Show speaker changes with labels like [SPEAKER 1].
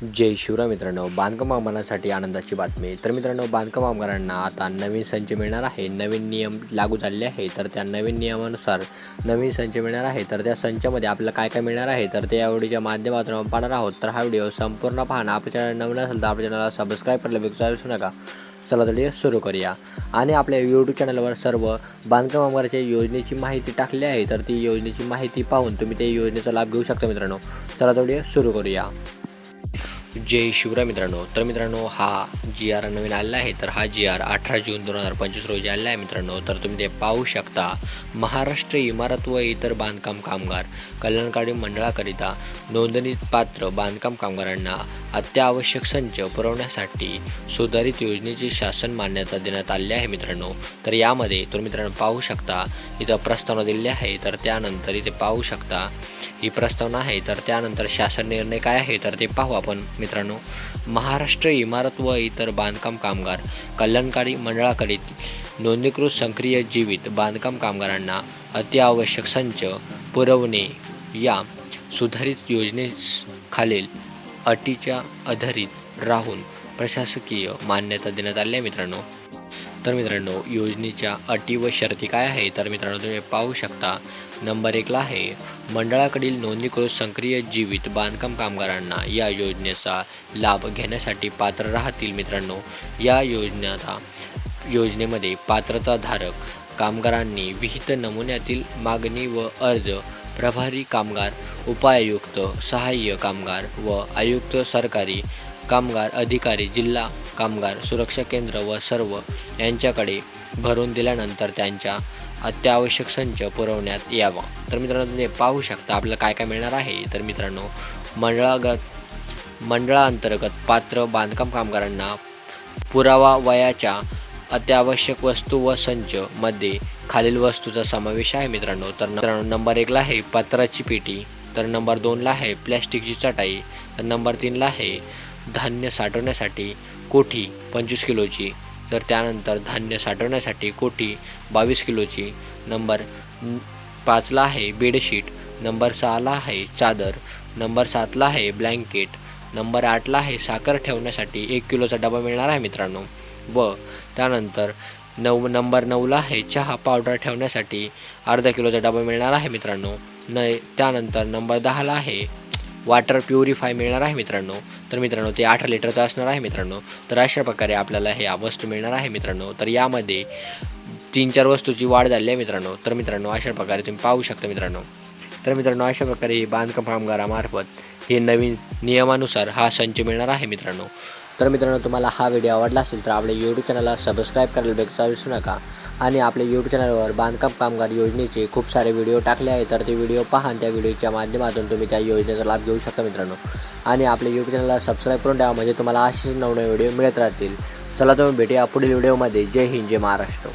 [SPEAKER 1] जय शिवराय मित्रांनो बांधकाम कामगारांसाठी आनंदाची बातमी. तर मित्रांनो बांधकाम कामगारांना आता नवीन संच मिळणार आहे. नवीन नियम लागू झालेले आहे. तर त्या नवीन नियमानुसार नवीन संच मिळणार आहे. तर त्या संचामध्ये आपल्याला काय काय मिळणार आहे? तर ते या व्हिडिओच्या माध्यमातून आपण पाहणार आहोत. तर हा व्हिडिओ संपूर्ण पाहणं. आपल्या चॅनल नवीन असेल तर आपल्या चॅनलला सबस्क्राईब करायला विसरू नका. चला तर सुरू करूया. आणि आपल्या यूट्यूब चॅनलवर सर्व बांधकाम कामगाराच्या योजनेची माहिती टाकली आहे. तर ती योजनेची माहिती पाहून तुम्ही त्या योजनेचा लाभ घेऊ शकता मित्रांनो. चला तर सुरू करूया. जय शिवराय मित्रांनो. तर मित्रांनो हा जी आर नवीन आलेला आहे. तर हा जी आर अठरा जून दोन हजार पंचवीस रोजी आलेला आहे मित्रांनो. तर तुम्ही ते पाहू शकता. महाराष्ट्र इमारत व इतर बांधकाम कामगार कल्याणकारी मंडळाकरिता नोंदणीत पात्र बांधकाम कामगारांना अत्यावश्यक संच पुरवण्यासाठी सुधारित योजनेची शासन मान्यता देण्यात आली आहे मित्रांनो. तर यामध्ये तुम्ही मित्रांनो पाहू शकता इथं प्रस्तावना दिलेली आहे तर त्यानंतर इथे पाहू शकता. ही प्रस्तावना आहे तर त्यानंतर शासन निर्णय काय आहे तर ते पाहू आपण मित्रांनो. महाराष्ट्र इमारत व इतर बांधकाम कामगार कल्याणकारी मंडळाकरिता नोंदणीकृत सक्रिय जीवित बांधकाम कामगारांना अत्यावश्यक संच पुरवणे या सुधारित योजनेस खालील अटीच्या आधारित राहून प्रशासकीय मान्यता देण्यात आली आहे मित्रांनो. तर मित्रांनो योजनेच्या अटी व शर्ती काय आहे तर मित्रांनो तुम्ही पाहू शकता नंबर एकला आहे मंडळाकडील नोंदणीकृत सक्रिय जीवित बांधकाम कामगारांना या योजनेचा लाभ घेण्यासाठी पात्र राहतील मित्रांनो. या योजनेचा योजनेमध्ये पात्रताधारक कामगारांनी विहित नमुन्यातील मागणी व अर्ज प्रभारी कामगार उपायुक्त सहाय्य कामगार व आयुक्त सरकारी कामगार अधिकारी जिल्हा कामगार सुरक्षा केंद्र व सर्व यांच्याकडे भरून दिल्यानंतर त्यांच्या अत्यावश्यक संच पुरवण्यात यावा. तर मित्रांनो तुम्ही पाहू शकता आपल्याला काय काय मिळणार आहे. तर मित्रांनो मंडळागत मंडळाअंतर्गत पात्र बांधकाम कामगारांना पुरावा वयाच्या अत्यावश्यक वस्तू व संच मध्ये खालील वस्तूचा समावेश आहे मित्रांनो. तर मित्रांनो नंबर एकला आहे पत्राची पेटी तर नंबर दोनला आहे प्लॅस्टिकची चटाई तर नंबर तीनला आहे धान्य साठवण्यासाठी कोठी पंचवीस किलोची तर त्यानंतर धान्य साठवण्यासाठी कोठी बावीस किलोची नंबर पाचला आहे बेडशीट नंबर सहाला आहे चादर नंबर सातला आहे ब्लँकेट नंबर आठला आहे साखर ठेवण्यासाठी एक किलोचा डबा मिळणार आहे मित्रांनो. व त्यानंतर नऊ नंबर नऊला आहे चहा पावडर ठेवण्यासाठी अर्धा किलोचा डबा मिळणार आहे मित्रांनो. न त्यानंतर नंबर दहाला आहे वॉटर प्युरिफाय मिळणार आहे मित्रांनो. तर मित्रांनो ते आठ लिटरचं असणार आहे मित्रांनो. तर अशा प्रकारे आपल्याला हे वस्तू मिळणार आहे मित्रांनो. तर यामध्ये तीन चार वस्तूची वाढ झाली आहे मित्रांनो. तर मित्रांनो अशा प्रकारे तुम्ही पाहू शकता मित्रांनो. तर मित्रांनो अशा प्रकारे हे बांधकाम कामगारामार्फत हे नवीन नियमानुसार हा संच मिळणार आहे मित्रांनो. तर मित्रांनो तुम्हाला हा व्हिडिओ आवडला असेल तर आपल्या यूट्यूब चॅनलला सबस्क्राईब करायला बेगचा विसरू नका. आणि आपल्या यूट्यूब चॅनलवर बांधकाम कामगार योजनेचे खूप सारे व्हिडिओ टाकले आहे तर ते व्हिडिओ पहा त्या व्हिडिओच्या माध्यमातून तुम्ही त्या योजनेचा लाभ घेऊ शकता मित्रांनो. आणि आपल्या यूट्यूब चॅनलला सबस्क्राईब करून ठेवा म्हणजे तुम्हाला असेच नवनवे व्हिडिओ मिळत राहतील. चला तुम्ही भेटूया पुढील व्हिडिओमध्ये जय हिंद जय महाराष्ट्र.